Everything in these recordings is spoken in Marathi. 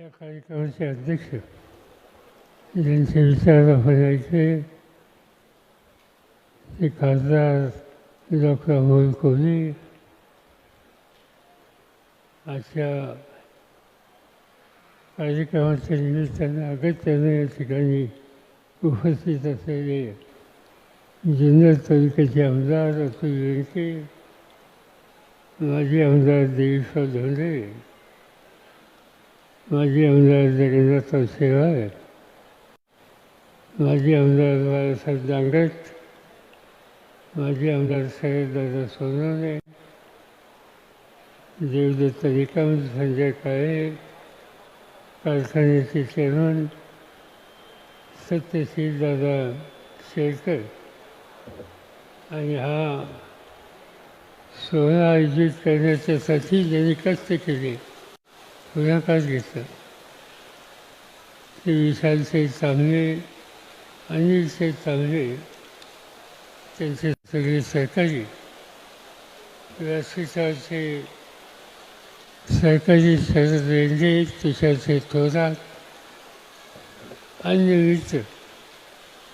या कार्यक्रमाचे अध्यक्ष ज्यांचे विचार आपण ते खासदार डॉक्टर अमोल कोहली अशा कार्यक्रमाच्या निमित्तानं अगत्याने या ठिकाणी उपस्थित असलेले जुन्नर तालुक्याचे आमदार अतुल बेनके माजी आमदार देवीश्वर धोंडे माजी आमदार जगन्नाथराव शेवाळ माजी आमदार बाळासाहेब दांगट माजी आमदार दादा सोनवणे. देवदत्त निकम संजय काळे. कारखान्याचे चेअरमन सत्यशील दादा शेळकर आणि हा सोहळा आयोजित करण्याच्यासाठी ज्यांनी कष्ट केले पुढाकार घेतला. ते विशाल चांगले अनिलचे चांगले त्यांचे सगळे सहकारी. व्यासपीठाचे सहकारी शरद रेंडे तुषारचे थोरात अन्य मित्र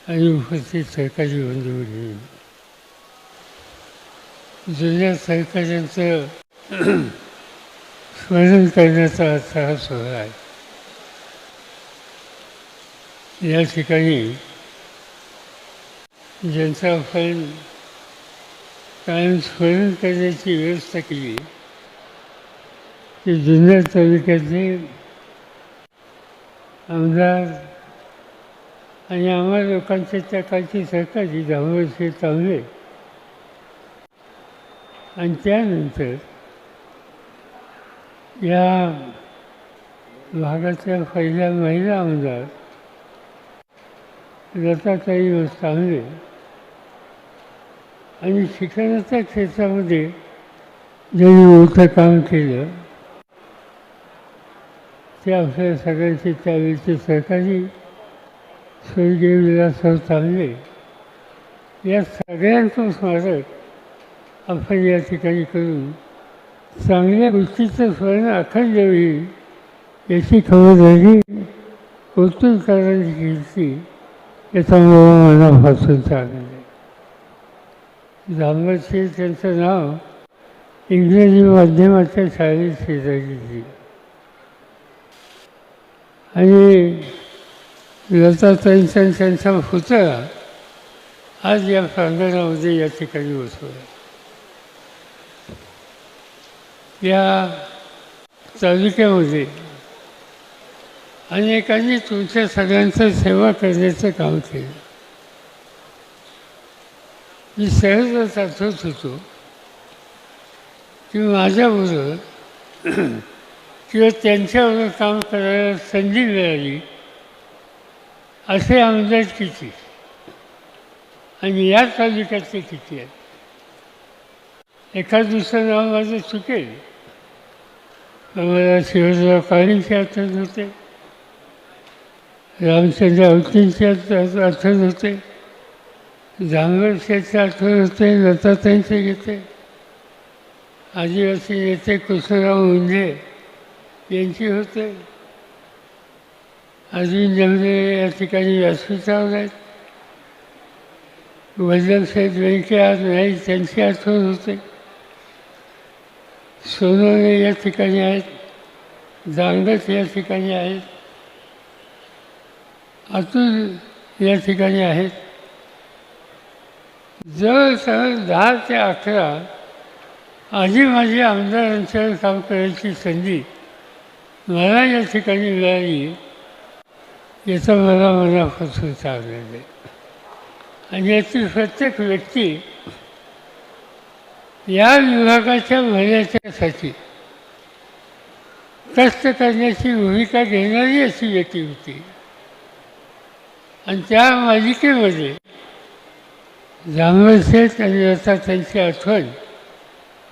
आणि उपस्थित सहकारी बंधू जुन्या सहकाऱ्यांचं स्मरण करण्याचा अर्थ हा सोहळा आहे या ठिकाणी ज्यांचा आपण कायम स्मरण करण्याची व्यवस्था केली ते जुन्नर तालुक्यातले आमदार आणि आम्हा लोकांचे त्या काळची सहकारी दामोदर चांगले आणि त्यानंतर या भागाच्या पहिल्या महिला आमदार लताताई तांबे आणि शिक्षणाच्या क्षेत्रामध्ये ज्यांनी मोठं काम केलं ते आपल्या सगळ्यांचे त्यावेळेचे सरकारी स्वर्गीय विलासराव तांबे या सगळ्यांचं स्मारक आपण या ठिकाणी करून चांगल्या गोष्टीचं स्मरण अखंड होईल याची खबरदारी कोतुलकरांची कीर्ती याचा मला मनापासून आनंद आहे त्यांचं नाव इंग्रजी माध्यमाच्या शाळेत शेजारी आणि लताताईंचा त्यांचा पुतळा आज या प्रांगणामध्ये या ठिकाणी बसवला. या तालुक्यामध्ये अनेकांनी तुमच्या सगळ्यांचं सेवा करण्याचं काम केलं. मी सहजच आठवत होतो की माझ्याबरोबर किंवा त्यांच्याबरोबर काम करायला संधी मिळाली असे आमदार किती? आणि या तालुक्यातले किती आहेत? एखाद दुसरं नाव माझं चुकेल. मला शिवराव काळींचे आठवत होते रामचंद्र अवतींचे आठवत होते जांभळशेचे आठवण होते लताताईंचे घेते आदिवासी नेते कृष्णराव मुंजे यांची होते. अजून जमले या ठिकाणी व्यासपीठावर आहेत. वल्लभसाहेब व्यंके आज नाही त्यांची आठवण होते. सोनवणे या ठिकाणी आहेत दांगट या ठिकाणी आहेत अतुल या ठिकाणी आहेत. जवळजवळ दहा ते अकरा आधी माझी आमदारांच्यावर काम करायची संधी मला या ठिकाणी मिळाली याचा मला मनापासून आनंद आहे. आणि यातील प्रत्येक व्यक्ती या विभागाच्या भल्याच्यासाठी कष्ट करण्याची भूमिका घेणारी अशी व्यक्ती होती. आणि त्या मालिकेमध्ये जांभळशेठ आणि आता त्यांची आठवण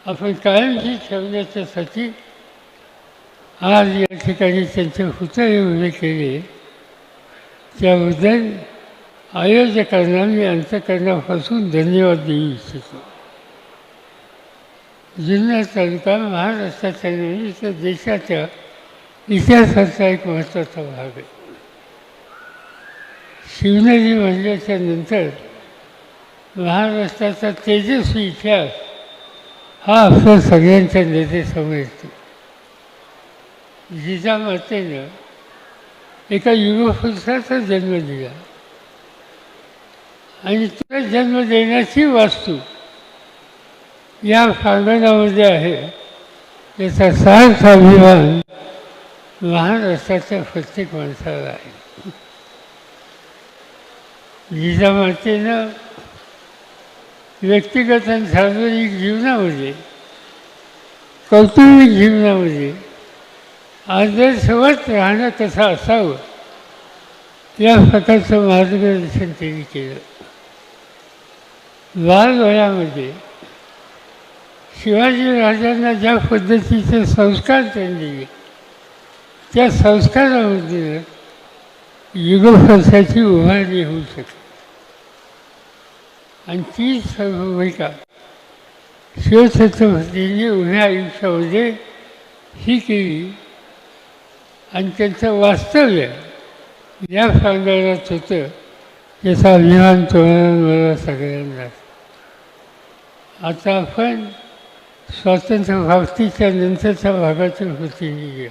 आपण कायमची ठेवण्याच्यासाठी आज या ठिकाणी त्यांचे पुतळे उभे केले. त्याबद्दल आयोजकांना मी अंतकरणापासून धन्यवाद देऊ इच्छितो. जुन्नर तालुका महाराष्ट्राच्या नव्हे तर देशाच्या इतिहासाचा एक महत्त्वाचा भाग आहे. शिवनेरी म्हणल्याच्या नंतर महाराष्ट्राचा तेजस्वी इतिहास हा आपल्या सगळ्यांच्या नेतेसमोर येतो. जिजामातेनं एका युगपुरुषाचा जन्म दिला. आणि तुला जन्म देण्याची वास्तू या प्रांगणामध्ये आहे. याचा सार्थ अभिमान महाराष्ट्राच्या प्रत्येक माणसाला आहे. जिजामातेनं व्यक्तिगत आणि सार्वजनिक जीवनामध्ये कौटुंबिक जीवनामध्ये आदर्शवत राहणं कसं असावं या प्रकारचं मार्गदर्शन त्यांनी केलं. बालवयामध्ये शिवाजी राजांना ज्या पद्धतीचे संस्कार त्यांनी दिले त्या संस्कारामध्ये युगप्रसाची उभारणी होऊ शकते. आणि ती भूमिका शिवछत्रपतींनी उभ्या आयुष्यामध्ये ही केली. आणि त्यांचं वास्तव्य या प्रांगणात होतं याचा अभिमान तुम्हाला मला सगळ्यांना. आता आपण स्वातंत्र्य प्राप्तीच्या नंतरच्या भागातून प्रतिनिधी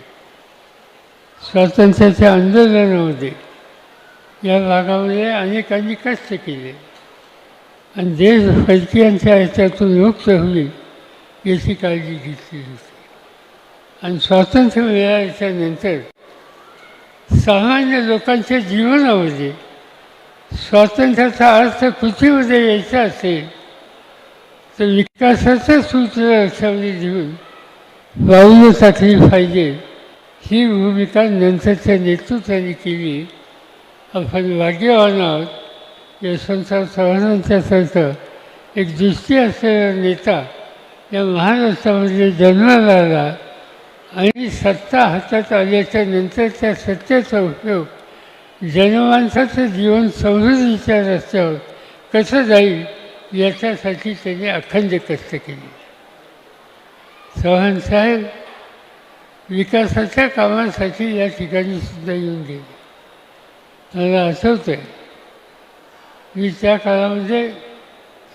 स्वातंत्र्याच्या आंदोलनामध्ये या भागामध्ये अनेकांनी कष्ट केले. आणि देश फैकियांच्या ह्याच्यातून मुक्त होईल याची काळजी घेतली होती. आणि स्वातंत्र्य मिळाल्याच्या नंतर सामान्य लोकांच्या जीवनामध्ये स्वातंत्र्याचा अर्थ कृतीमध्ये यायचा असेल तर विकासाचं सूत्र लक्षामध्ये घेऊन पाऊलं टाकली पाहिजे ही भूमिका नंतरच्या नेतृत्वाने केली. आपण भाग्यवान आहोत. यशवंतराव चव्हाणांच्यासारखं एक दृष्टी असलेला नेता या महाराष्ट्रामध्ये जन्माला आला आणि सत्ता हातात आल्याच्या नंतरच्या सत्तेचा उपयोग जनमानसाचं जीवन समृद्धीच्या रस्त्यावर कसं जाईल? याच्यासाठी त्यांनी अखंड कष्ट केले. सहनसाहेब साहेब विकासाच्या कामासाठी या ठिकाणी सुद्धा येऊन गेले. मला आठवतं आहे मी त्या काळामध्ये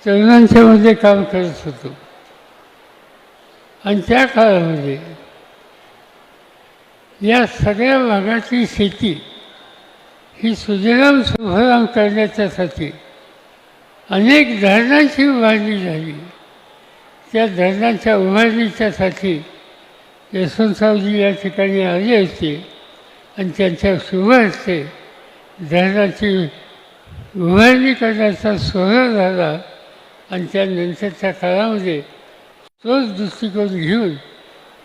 तरुणांच्यामध्ये काम करत होतो. आणि त्या काळामध्ये या सगळ्या भागातली शेती ही सुजलाम सुफलाम करण्याच्यासाठी अनेक धरणांची उभारणी झाली. त्या धरणांच्या उभारणीच्यासाठी यशवंतरावजी या ठिकाणी आले होते आणि त्यांच्या शुभ हस्ते धरणाची उभारणी करण्याचा सोहळा झाला आणि त्यानंतरच्या काळामध्ये तोच दृष्टिकोन घेऊन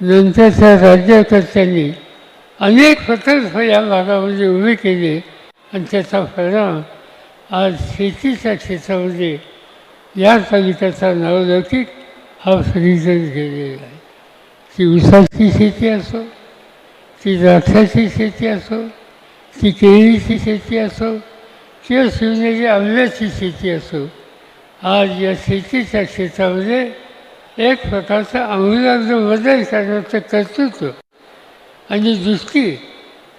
नंतरच्या राज्यकर्त्यांनी अनेक प्रकल्प या भागामध्ये उभे केले आणि त्याचा परिणाम आज शेतीच्या क्षेत्रामध्ये म्हणजे या संगीताचा नावलौकिक हा सगळीकडे गेलेला आहे. ती ऊसाची शेती असो ती द्राक्षाची शेती असो ती केळीची शेती असो किंवा शिवनेरी आंब्याची शेती असो आज या शेतीच्या क्षेत्रामध्ये एक प्रकारचा आमूलाग्र बदल करण्याचं कर्तृत्व आणि दृष्टी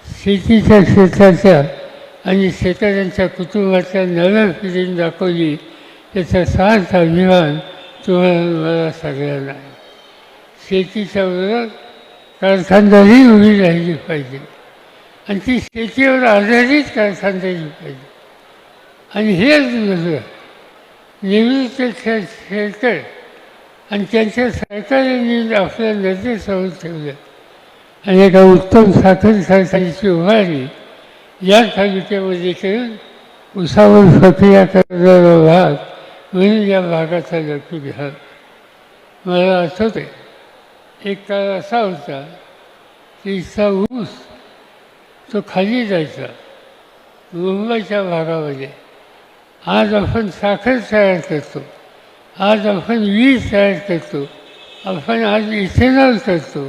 शेतीच्या क्षेत्राच्या आणि शेतकऱ्यांच्या कुटुंबाच्या नव्या पिढीने दाखवली याचा सार्थ अभिमान तुम्हाला मला सगळ्यांना आहे. शेतीच्या बरोबर कारखानदारी उभी राहिली पाहिजे. आणि ती शेतीवर आधारित कारखानदारी पाहिजे. आणि हेच नव्हे निवृत्त खेळ आणि त्यांच्या सरकारने आपल्या नजरेसमोर ठेवलं. आणि एका उत्तम साखर कारखान्याची उभारणी या तालुक्यामध्ये करून उसावर प्रक्रिया करणारा भाग म्हणून या भागाचा लक्ष घ्या. मला आठवतं आहे एक काळ असा होता की इथला ऊस तो खाली जायचा मुंबईच्या भागामध्ये. आज आपण साखर तयार करतो आज आपण वीज तयार करतो आपण आज इथेनॉल करतो.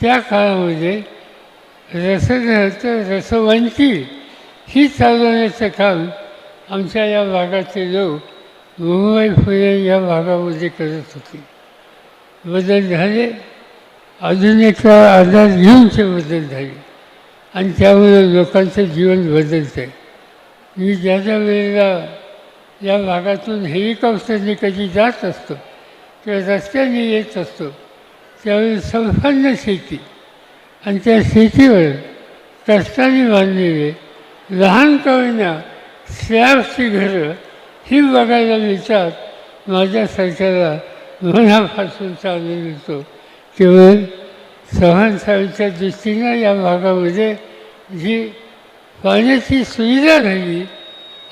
त्या काळामध्ये रसघरचं रसवंती. ही चालवण्याचं काम आमच्या या भागाचे लोक मुंबई पुणे या भागामध्ये करत होते. बदल झाले. आधुनिकता आधार घेऊन ते बदल झाले. आणि त्यामुळे लोकांचं जीवन बदलतं आहे मी ज्या ज्या वेळेला या भागातून हेलिकॉप्टरने कधी जात असतो किंवा रस्त्याने येत असतो त्यावेळी संपन्न शेती आणि त्या शेतीवर कष्टाने बांधलेले लहान कवींना स्लॅबची घरं ही बघायला मिळतात. माझ्यासारख्याला मनापासून चालू मिळतो. केवळ सहनसाळीच्या दृष्टीनं या भागामध्ये जी पाण्याची सुविधा झाली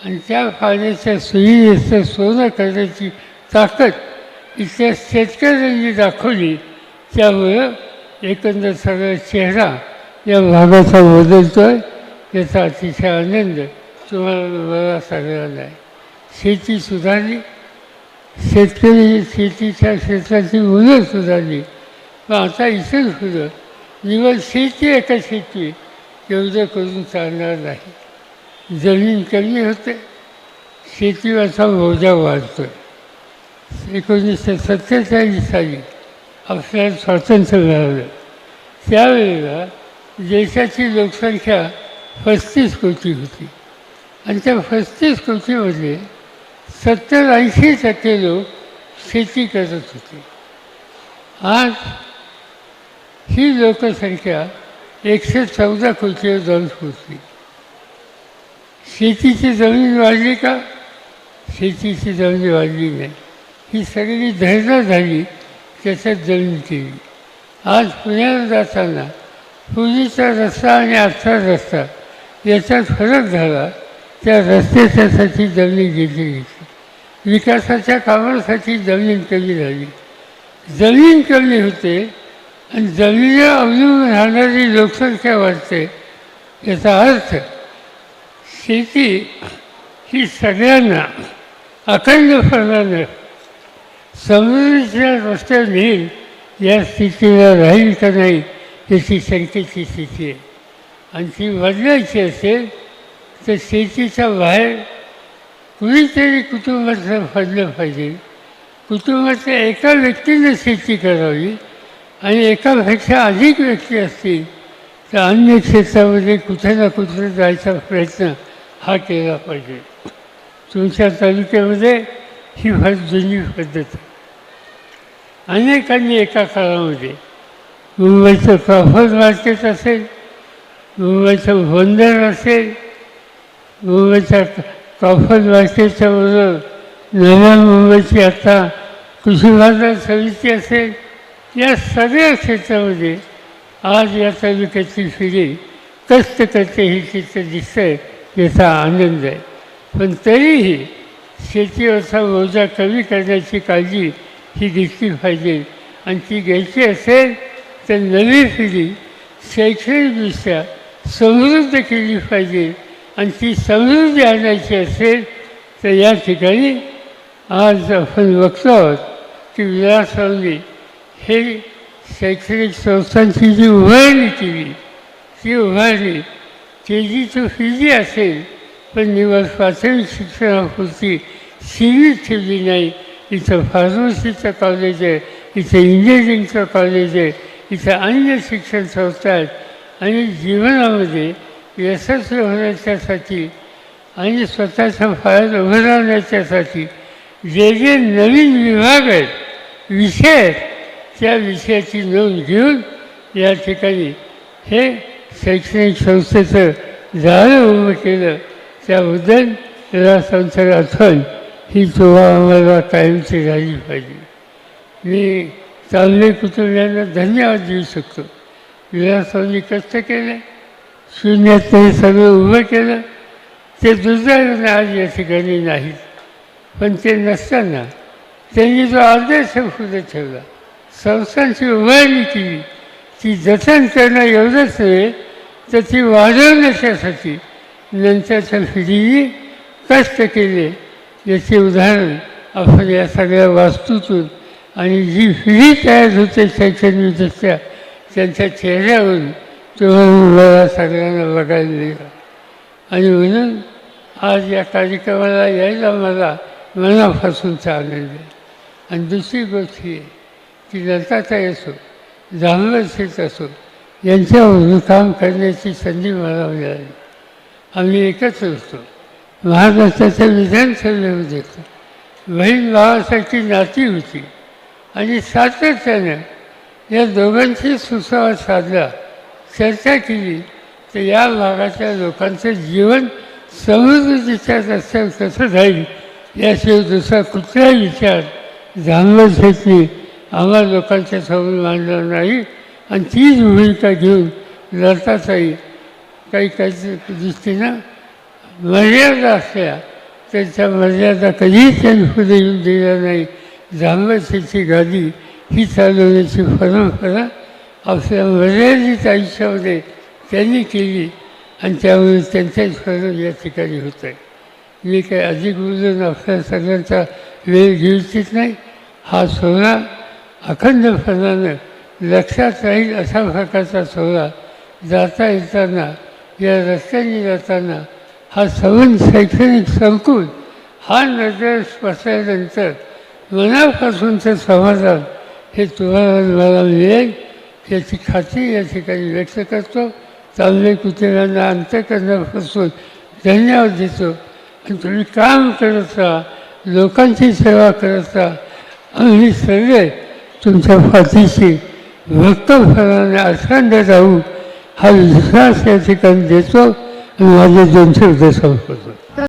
आणि त्या पाण्याच्या सुविधेचं सोनं करण्याची ताकद इथल्या शेतकऱ्यांनी दाखवली त्यामुळं एकंदर सगळा चेहरा या भागाचा बदलतो आहे याचा अतिशय आनंद तुम्हाला बघा सगळ्यांना आहे. शेती सुधारली. शेतकरी शेतीच्या क्षेत्राची मुलं सुधारली. पण आता इतर सुधार निवड शेती एका शेती? एवढं करून चालणार नाही. जमीन कमी होते. शेतीवरचा मोजा वाढतो आहे एकोणीसशे सत्तेचाळीस साली आपल्याला स्वातंत्र्य मिळालं त्यावेळेला देशाची लोकसंख्या पस्तीस कोटी होती. आणि त्या पस्तीस कोटीमध्ये सत्तर ऐंशी टक्के लोक शेती करत होते. आज ही लोकसंख्या एकशे चौदा कोटीवर जाऊन पोचली शेतीची जमीन वाढली का? शेतीची जमीन वाढली नाही. ही सगळी धैर्य झाली त्याच्यात जमीन केली आज पुण्याला जाताना पूर्वीचा रस्ता आणि आजचा रस्ता याच्यात फरक झाला. त्या रस्त्याच्यासाठी जमीन घेतली घेतली विकासाच्या कामासाठी जमीन कमी झाली. जमीन कमी होते आणि जमिनीवर अवलंबून राहणारी लोकसंख्या वाढते. याचा अर्थ शेती ही सगळ्यांना अखंड समृद्धीच्या रस्त्यावर नेईल या स्थितीला राहील का नाही याची शंकेची स्थिती आहे. आणि ती बदलायची असेल तर शेतीच्या बाहेर कुणीतरी कुटुंबाचं पडलं पाहिजे. कुटुंबातल्या एका व्यक्तीनं शेती करावी आणि एकापेक्षा अधिक व्यक्ती असतील तर अन्य क्षेत्रामध्ये कुठे ना कुठे जायचा प्रयत्न हा केला पाहिजे. तुमच्या तालुक्यामध्ये ही फार जुनी पद्धत आहे. अनेकांनी एका काळामध्ये मुंबईचं क्रॉफर्ड मार्केट असेल मुंबईचं बंदर असेल मुंबईच्या क्रॉफर्ड मार्केटच्या बरोबर नव्या मुंबईची आता कृषी बाजार समिती असेल या सगळ्या क्षेत्रामध्ये आज या तालुक्याची फिरी कष्ट करते हे चित्र दिसतंय याचा आनंद आहे. पण तरीही शेतीवरचा मोजा कमी करण्याची काळजी ही घेतली पाहिजे. आणि ती घ्यायची असेल तर नवी पिढी शैक्षणिकदृष्ट्या समृद्ध केली पाहिजे. आणि ती समृद्धी आणायची असेल तर या ठिकाणी आज आपण बघतो आहोत की विलासरावनी हे शैक्षणिक संस्थांची जी उभारणी केली ती उभारणी तेजीचं फिजी असेल पण निवड प्राथमिक शिक्षणापुरती सीमित ठेवली नाही. इथं फार्मसीचं कॉलेज आहे इथं इंजिनिअरिंगचं कॉलेज आहे इथं अन्य शिक्षण संस्था आहेत. आणि जीवनामध्ये यशस्वी होण्याच्यासाठी आणि स्वतःच्या फायदा उभं राहण्याच्यासाठी जे जे नवीन विभाग आहेत विषय आहेत त्या विषयाची नोंद घेऊन या ठिकाणी हे शैक्षणिक संस्थेचं जाळं उभं केलं. त्याबद्दल त्याला संसार आठवण ही तुम्हा आम्हाला कायमची राहिली पाहिजे. मी चांगले कुटुंबियांना धन्यवाद देऊ शकतो. विलासांनी कष्ट केले शून्यात हे सगळं उभं केलं. ते दुर्दैवाने आज या ठिकाणी नाहीत. पण ते नसताना त्यांनी जो आदर्श पुढे ठेवला संस्थांची उभारणी केली ती जतन करणं एवढंच नव्हे तर ती वाढवण्याच्यासाठी नंतरच्या पिढीने कष्ट केले. याचे उदाहरण आपण या सगळ्या वास्तूतून आणि जी फिरी तयार होते शैक्षणिकदृष्ट्या त्यांच्या चेहऱ्यावरून तुम्हाला मला सगळ्यांना बघायला मिळालं आणि म्हणून आज या कार्यक्रमाला यायला मला मनापासूनचा आनंद आहे आणि दुसरी गोष्ट ही आहे की लताताई असो जाणवत असो यांच्यावरून काम करण्याची संधी मला मिळाली. आम्ही एकत्र असतो महाराष्ट्राच्या विधानसभेमध्ये बहीण भावासाठी नाती होती आणि सातत्यानं या दोघांची सुसंवाद साधला चर्चा केली तर या भागाच्या लोकांचं जीवन समृद्धीच्या रस्त्यावर कसं जाईल याशिवाय दुसरा कुठलाही विचार जाणवत नाही. आम्हा लोकांच्या समोर मांडला नाही. आणि तीच भूमिका घेऊन लढताच येईल काही काही दृष्टीनं मर्यादा असल्या त्यांच्या मर्यादा कधीही त्यांनी पुढे येऊन दिल्या नाही. जांभळाची गादी ही चालवण्याची परंपरा आपल्या मर्यादित आयुष्यामध्ये त्यांनी केली आणि त्यामुळे त्यांचाच फरक या ठिकाणी होत आहे मी काही अधिक बोलून आपल्या सगळ्यांचा वेळ घेऊ इच्छित नाही. हा सोहळा अखंडपणानं लक्षात राहील अशा प्रकारचा सोहळा जाता येताना या रस्त्याने जाताना हा सवन शैक्षणिक संकुल हा नजर स्पर्शल्यानंतर मनापासूनचं समाधान हे तुम्हाला मला मिळेल. याची खात्री या ठिकाणी व्यक्त करतो. चांगले कुटुंबांना अंतकरणापासून धन्यवाद देतो. आणि तुम्ही काम करत राहा लोकांची सेवा करत राहा. आम्ही सगळे तुमच्या पाठीशी भक्तफलाने अखंड राहू. हा विश्वास या ठिकाणी देतो. आणि माझे दोन शब्द संपवतो